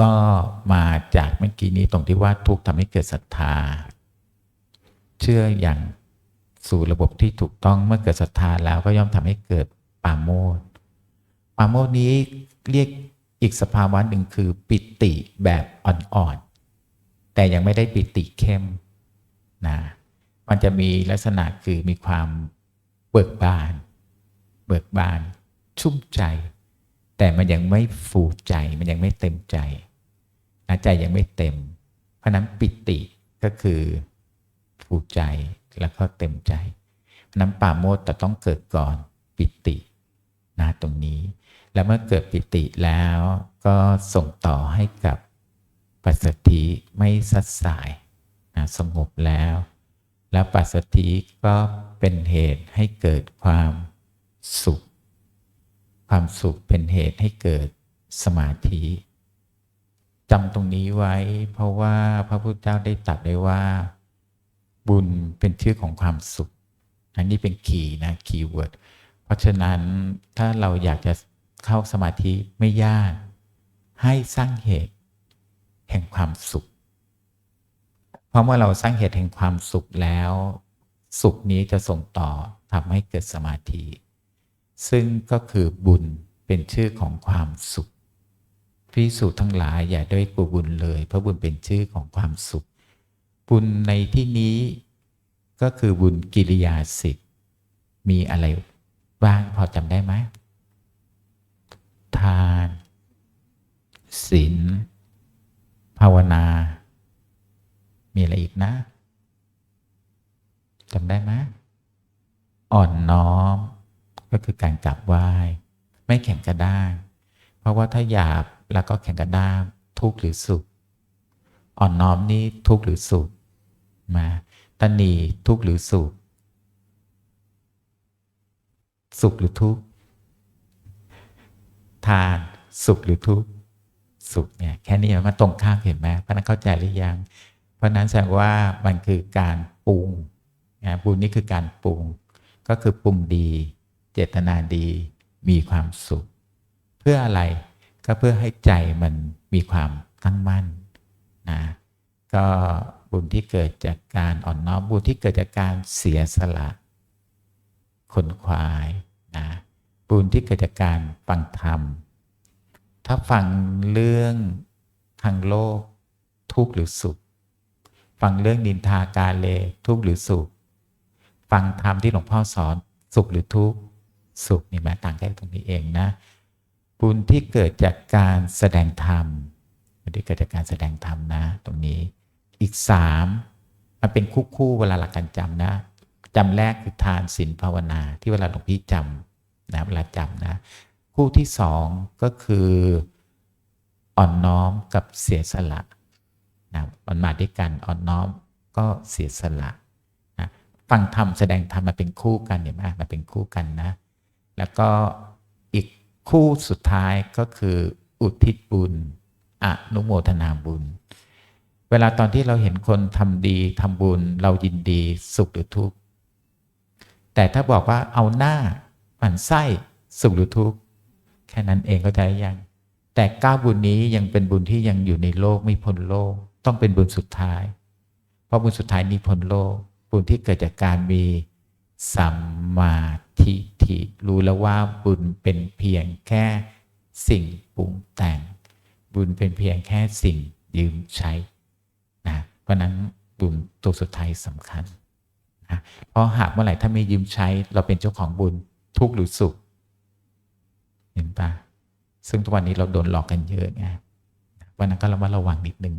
ก็มาจากเมื่อกี้นี้ตรงที่ว่าทุกทำให้เกิดศรัทธา เชื่ออย่างสู่ระบบที่ถูกต้องเมื่อเกิดศรัทธาแล้วก็ย่อมทำให้เกิดปาโมดปาโมดนี้เรียกอีกสภาวะหนึ่งคือปิติแบบอ่อนๆ แต่ยังไม่ได้ปิติเข้มนะมันจะมีลักษณะคือมีความเบิกบาน เบิกบาน ชุ่มใจ แต่มันยังไม่ฟูใจมันยังไม่เต็มใจนะใจยังไม่เต็ม เพราะนั้นปิติก็คือฟูใจแล้วก็เต็มใจน้ำป่าโมดแต่ต้องเกิดก่อนปิตินะตรงนี้ แล้วเมื่อเกิดปิติแล้วก็ส่งต่อให้กับปัสสติไม่สัดสายนะสงบแล้ว แล้วปัสสติก็เป็นเหตุให้เกิดความสุข ความสุขเป็นเหตุให้เกิดสมาธิจำตรงนี้ไว้ เพราะว่าพระพุทธเจ้าได้ตรัสไว้ว่า บุญเป็นชื่อของความสุข อันนี้เป็นคีย์นะคีย์เวิร์ดเพราะฉะนั้นถ้าเราอยากจะเข้าสมาธิไม่ยาก ให้สร้างเหตุ แห่งความสุข เพราะเมื่อเราสร้างเหตุแห่งความสุขแล้ว สุขนี้จะส่งต่อทำให้เกิดสมาธิ ซึ่งก็คือบุญเป็นชื่อของความสุขพิสูจน์ทั้งหลายอย่าด้วยกูบุญเลย เพราะบุญเป็นชื่อของความสุข บุญในที่นี้ก็คือบุญกิริยาสิบมีอะไรบ้างพอจำได้ไหมทานศีลภาวนา มีอะไรอีกนะจำได้ไหมอ่อนน้อม ก็คือการกราบไหว้ไม่แข็งกระด้างเพราะว่าถ้าหยาบแล้วก็แข็งกระด้างทุกข์หรือสุข อ่อนน้อมนี่ทุกข์หรือสุขมาตนีทุกข์หรือสุข สุขหรือทุกข์ทานสุขหรือทุกข์สุขเนี่ยแค่นี้มันตรงข้ามเห็นไหมเพราะนั้นเข้าใจหรือยัง เพราะนั้นแสดงว่ามันคือการปรุงนะบุญนี่คือการปรุง ก็คือปรุงดี เจตนาดีมีความสุข เพื่ออะไรก็เพื่อให้ใจมันมีความตั้งมั่นนะก็บุญที่เกิดจากการอ่อนน้อมบุญที่เกิดจากการเสียสละคนควายนะบุญที่เกิดจากการฟังธรรม ถ้าฟังเรื่องทางโลกทุกข์หรือสุข ฟังเรื่องนินทาการเลทุกข์หรือสุข ฟังธรรมที่หลวงพ่อสอนสุขหรือทุกข์ สุขนี่ม้ต่างแค่ตรงนี้เองนะบุญที่เกิดจากการแสดงธรรมบุญที่เกิดจากการแสดงธรรมนะ ตรงนี้อีกสามมันเป็นคู่คู่เวลาหลักการจำนะจำแรกคือทานศีลภาวนาที่เวลาหลวงพี่จำนะเวลาจำนะ คู่ที่สองก็คืออ่อนน้อมกับเสียสละนะมันมาด้วยกันอ่อนน้อมก็เสียสละนะฟังธรรมแสดงธรรมมาเป็นคู่กันเห็นไหมมันเป็นคู่กันนะ แล้วก็อีกคู่สุดท้ายก็คืออุทิศบุญอนุโมทนาบุญ เวลาตอนที่เราเห็นคนทำดีทำบุญเรายินดีสุขหรือทุกข์แต่ถ้าบอกว่าเอาหน้าผันไส้สุขหรือทุกข์แค่นั้นเองก็ใจยังแต่ก้าบุญนี้ยังเป็นบุญที่ยังอยู่ในโลกไม่พ้นโลก ต้องเป็นบุญสุดท้าย เพราะบุญสุดท้ายนี้พ้นโลก บุญที่เกิดจากการมีสัมมา ฐิรู้แล้วว่าบุญเป็นเพียงแค่สิ่งปรุงแต่ง บุญเป็นเพียงแค่สิ่งยืมใช้นะเพราะนั้นบุญตัวสุดท้ายสำคัญนะเพราะหากเมื่อไหร่ถ้าไม่ยืมใช้ เราเป็นเจ้าของบุญทุกข์หรือสุข เห็นปะซึ่งทุกวันนี้เราโดนหลอกกันเยอะไงวันนั้นก็ระมัดระวังนิดนึง